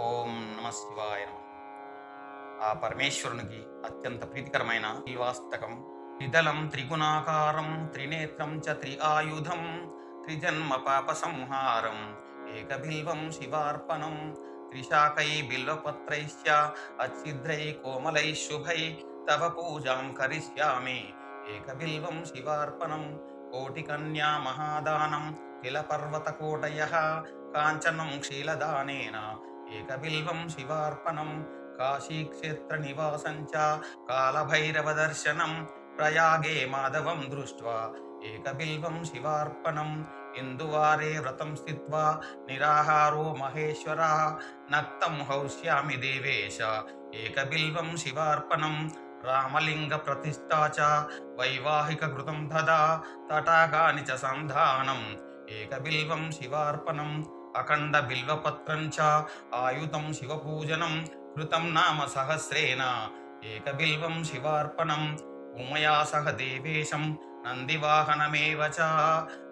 ఓం నమ శివాయ నమ. ఆ పరమేశ్వరునికి అత్యంత ప్రీతికరమైన శ్రీవాస్తకం. త్రిదలం త్రిగుణాకారం త్రినేత్రం చ త్రి ఆయుధం త్రిజన్మ పాప సంహారం ఏకబిల్వం శివార్పణం త్రిశాకై బిల్వపత్రైశ్చ అచ్ఛిద్రై కోమలై శుభై తవ పూజాం కరిష్యామి ఏకబిల్వం శివార్పణం కోటికన్యా మహాదానం కిలపర్వతకోటయ కాంచనం క్షీలదానేన ఏకబిల్వం శివార్పణం. కాశీక్షేత్ర నివాసం చ కాలభైరవ దర్శనం ప్రయాగే మాధవం దృష్ట్వా ఏకబిల్వం శివార్పణం. ఇందువారే వ్రతం స్థిత్వా నిరాహారో మహేశ్వర నక్తం హౌష్యామి దేవేశ ఏకబిల్వం శివార్పణం. రామలింగ ప్రతిష్టా చ వైవాహిక కృతం తదా తటాకాని చ సంధానం. ఏకబిల్వం శివార్పణం. అఖండ బిల్వపత్రం చ ఆయుధం శివపూజనం కృతం నామ సహస్రేణ. ఏకబిల్వం శివార్పణం ఉమయా సహ దేవేశం నందివాహనమేవ చ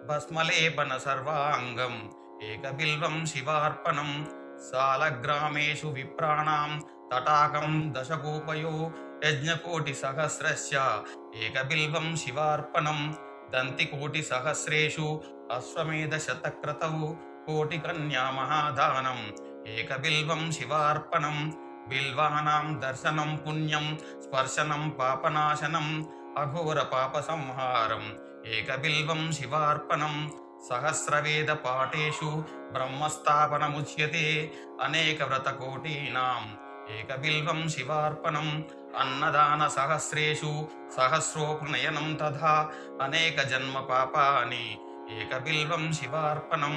భస్మలేపన సర్వాంగం. ఏకబిల్వం శివార్పణం సాలగ్రామేషు విప్రాణాం తటాకం దశకూపయో యజ్ఞకోటి సహస్రస్య ఏకబిల్వం శివార్పణం దంతికోటి సహస్రేషు అశ్వమేధ శతక్రతౌ కోటి కన్యా మహాదానం ఏకబిల్వం శివార్పణం. బిల్వానాం దర్శనం పుణ్యం. స్పర్శనం పాపనాశనం. అఘోర పాప సంహారం. ఏకబిల్వం శివార్పణం. సహస్రవేద పాఠేషు బ్రహ్మస్థాపనముచ్యతే అనేక వ్రతకోటీనాం. ఏకబిల్వం శివార్పణం. అన్నదాన సహస్రేషు సహస్రోపనయనం తథా అనేక జన్మ పాపాని ఏకబిల్వం శివార్పణం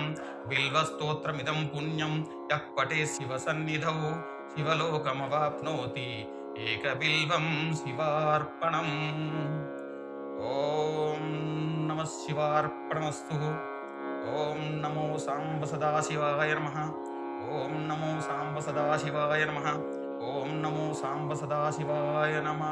బిల్వస్తోత్రమిదం పుణ్యం యః పటే శివ సన్నిధౌ శివలోకమవాప్నోతి ఏకబిల్వం శివార్పణం ఓం నమ శివార్పణమస్తు ఓం నమో సాంబ సదాశివాయ నమ ఓం నమో సాంబ సదాశివాయ నమ ఓం నమో సాంబ సదాశివాయ నమ